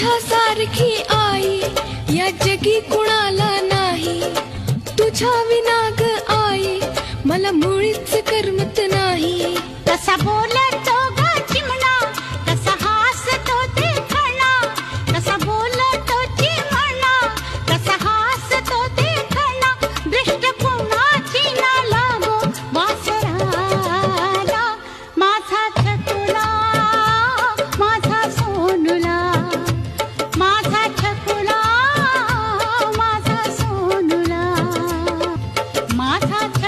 तुझ्यासारखी आई या जगी कुणाला नाही? तुझ्या विनाग आई मला मुळीच करमत नाही. तसा बोल Hadi.